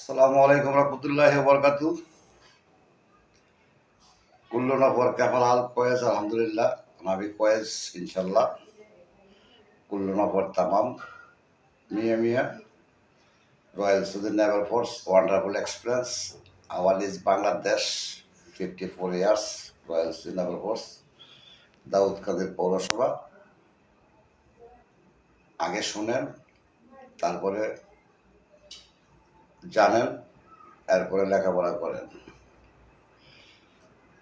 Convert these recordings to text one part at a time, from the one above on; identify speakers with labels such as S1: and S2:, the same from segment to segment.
S1: আসসালামু আলাইকুম রহমতুল্লাহ বরকাতু। কুল্লু নফর কেফাল হাল কয়েস, আলহামদুলিল্লাহ। নাবি কয়েস ইনশাল্লাহ কুল্লু নফর তামাম। মিয়া মিয়া, royal Sudin naval force, wonderful experience our is Bangladesh, fifty four years, royal Sudin naval force, Daud Kader পৌরসভা। আগে শুনেন, তারপরে জানেন, এরপরে লেখাপড়া করেন।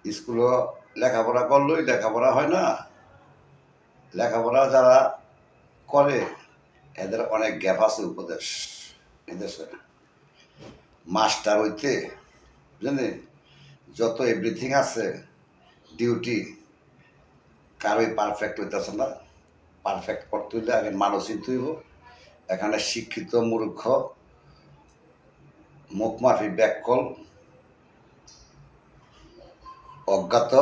S1: স্কুলও লেখাপড়া করলেই, লেখাপড়া হয় না। লেখাপড়া যারা করে, এদের অনেক গ্যাপ আছে উপদেশ এদেশে মাস্টার হইতে, বুঝলেন যত এভরিথিং আছে ডিউটি কারোই পারফেক্ট হইতেছে না। পারফেক্ট করতে হইলে আগে মানুষ চিনতে হইব। এখানে শিক্ষিত মূর্খ মুখমাফি ব্যাককল অজ্ঞাত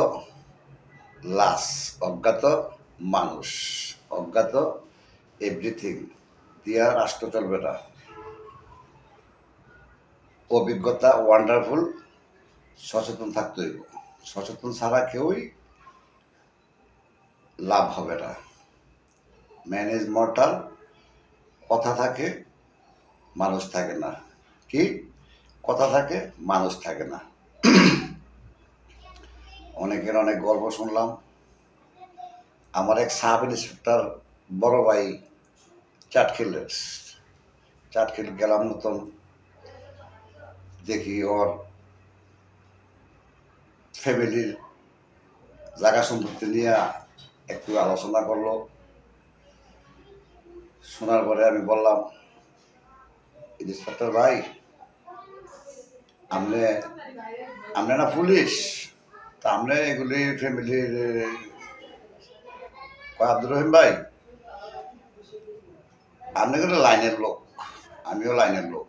S1: লাশ, অজ্ঞাত মানুষ, অজ্ঞাত এভরিথিং দিয়া রাষ্ট্র চলবে না। অভিজ্ঞতা ওয়ান্ডারফুল সচেতন থাকতে হইব। সচেতন ছাড়া কেউই লাভ হবে না। ম্যানেজ মর্টাল কথা থাকে, মানুষ থাকে না। কি? কথা থাকে, মানুষ থাকে না। অনেকের অনেক গল্প শুনলাম। আমার এক সাব ইন্সপেক্টর বড় ভাই চাটখিলের চাটখিল গেলাম নতুন। দেখি ওর ফ্যামিলির জায়গা সম্পত্তি নিয়ে একটু আলোচনা করল। শোনার পরে আমি বললাম, ইন্সপেক্টর ভাই আপনি না পুলিশ। তা আপনি এগুলি ফ্যামিলির আব্দুর রহিম ভাই? কিন্তু লাইনের লোক, আমিও লাইনের লোক।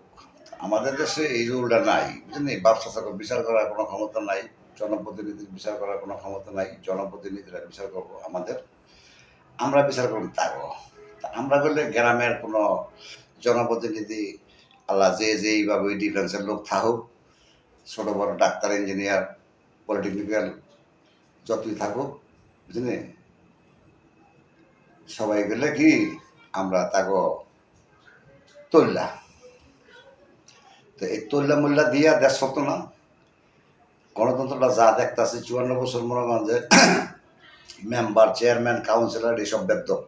S1: আমাদের দেশে এই রুলটা নাই, বুঝলেন এই ব্যবসা চাকর বিচার করার কোনো ক্ষমতা নাই, জনপ্রতিনিধির বিচার করার কোনো ক্ষমতা নাই, জনপ্রতিনিধিরা বিচার করব আমাদের। আমরা বিচার তাগো তা আমরা করলে গ্রামের কোনো জনপ্রতিনিধি, আল্লাহ যে যেইভাবে ডিফেন্সের লোক থাকুক ছোটো বড় ডাক্তার ইঞ্জিনিয়ার পলিটেকনিক্যাল যতই থাকুক, বুঝলি? সবাই গেলে কি আমরা তাকে তুললা। তো এই তুল্লা মুল্লা দিয়া দেশ হতো না। গণতন্ত্রটা যা দেখতেছে, চুয়ান্ন বছর মনে করেন যে মেম্বার চেয়ারম্যান কাউন্সিলর এইসব বেদ্যপ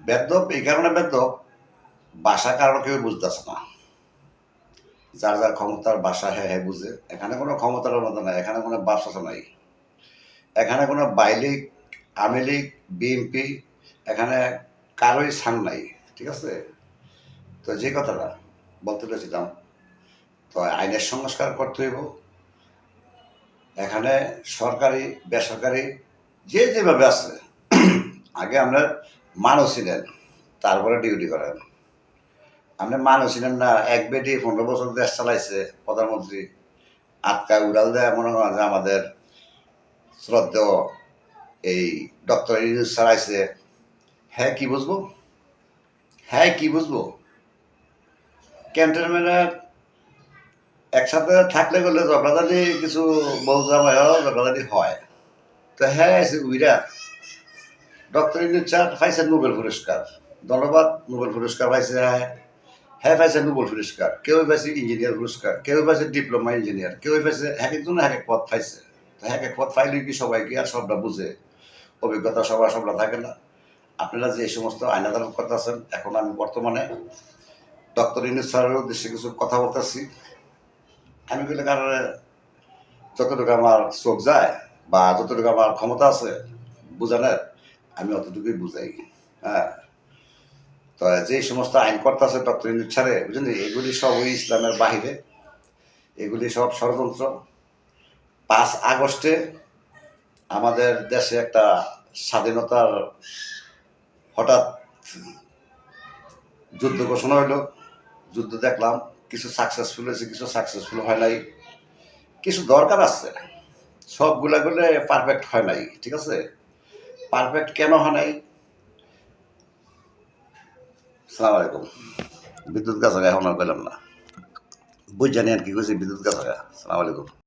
S1: বেদ্যপ এই কারণে বেদ্যপ ভাষা কারণ কেউ বুঝতেছে না। যার যার ক্ষমতার বাসা হ্যাঁ হ্যাঁ বুঝে। এখানে কোনো ক্ষমতার মতো নাই, এখানে কোনো ব্যবসা নাই। এখানে কোনো বাইলিক আমেলিক বিএমপি এখানে কারোই সান নাই, ঠিক আছে? তো যে কথাটা বলতে পেরেছিলাম তো আইনের সংস্কার করতে হইব। এখানে সরকারি, বেসরকারি, যে যেভাবে আছে, আগে আমরা মানুষ ছিলেন, তারপরে ডিউটি করেন। আপনি মানুষ ছিলেন না, এক বেটি পনেরো বছর দেশ চালাইছে, প্রধানমন্ত্রী। আটকা উড়াল দেয় মনে করেন যে আমাদের শ্রদ্ধেয় এই ডক্টর ইউনুস চালাইছে হ্যাঁ কি বুঝব? হ্যাঁ কি বুঝব? ক্যান্টনমেন্টের একসাথে থাকলে গেলে ঝগড়াঝালি কিছু জামাইও ঝগড়াঝালি হয়। তো হ্যাঁ উইরা। ডক্টর ইউনুস স্যার পাইছে নোবেল পুরস্কার। ধন্যবাদ, নোবেল পুরস্কার পাইছে হ্যাঁ। হ্যাঁ পাইছে নোবেল পুরস্কার কেউ পাইছে ইঞ্জিনিয়ার পুরস্কার কেউ পাইছে ডিপ্লোমা ইঞ্জিনিয়ার কেউ পাইছে এক একজন এক এক পদ পাইছে এক এক পদ পাইলে কি সবাই কি আর সবটা বুঝে? অভিজ্ঞতা সবার সবটা থাকে না। আপনারা যে সমস্ত আইন আদালত করতেছেন এখন আমি বর্তমানে ডক্টর ইউনুস স্যারের উদ্দেশ্যে কিছু কথা বলতেছি। আমি বলে কারণ যতটুকু আমার চোখ যায় বা যতটুকু আমার ক্ষমতা আছে, বুঝানোর, আমি অতটুকুই বুঝাই। হ্যাঁ। যে সমস্ত আইন আছে ডক্টর ইউনুস ছাড়ে, বুঝলেন এগুলি সব ওই ইসলামের বাহিরে। এগুলি সব ষড়যন্ত্র। পাঁচ আগস্টে আমাদের দেশে একটা স্বাধীনতার হঠাৎ যুদ্ধ ঘোষণা হইল। যুদ্ধ দেখলাম, কিছু সাকসেসফুল হয়েছে, কিছু সাকসেসফুল হয় নাই। কিছু দরকার আছে। সবগুলা করলে পারফেক্ট হয় নাই, ঠিক আছে? পারফেক্ট কেন হয় নাই? সালাম আলাইকুম। বিদ্যুৎ গাছাগা এখন আর পেলাম না। বুঝ জানি আর কি করছি বিদ্যুৎ গাছাগা সালাম আলাইকুম।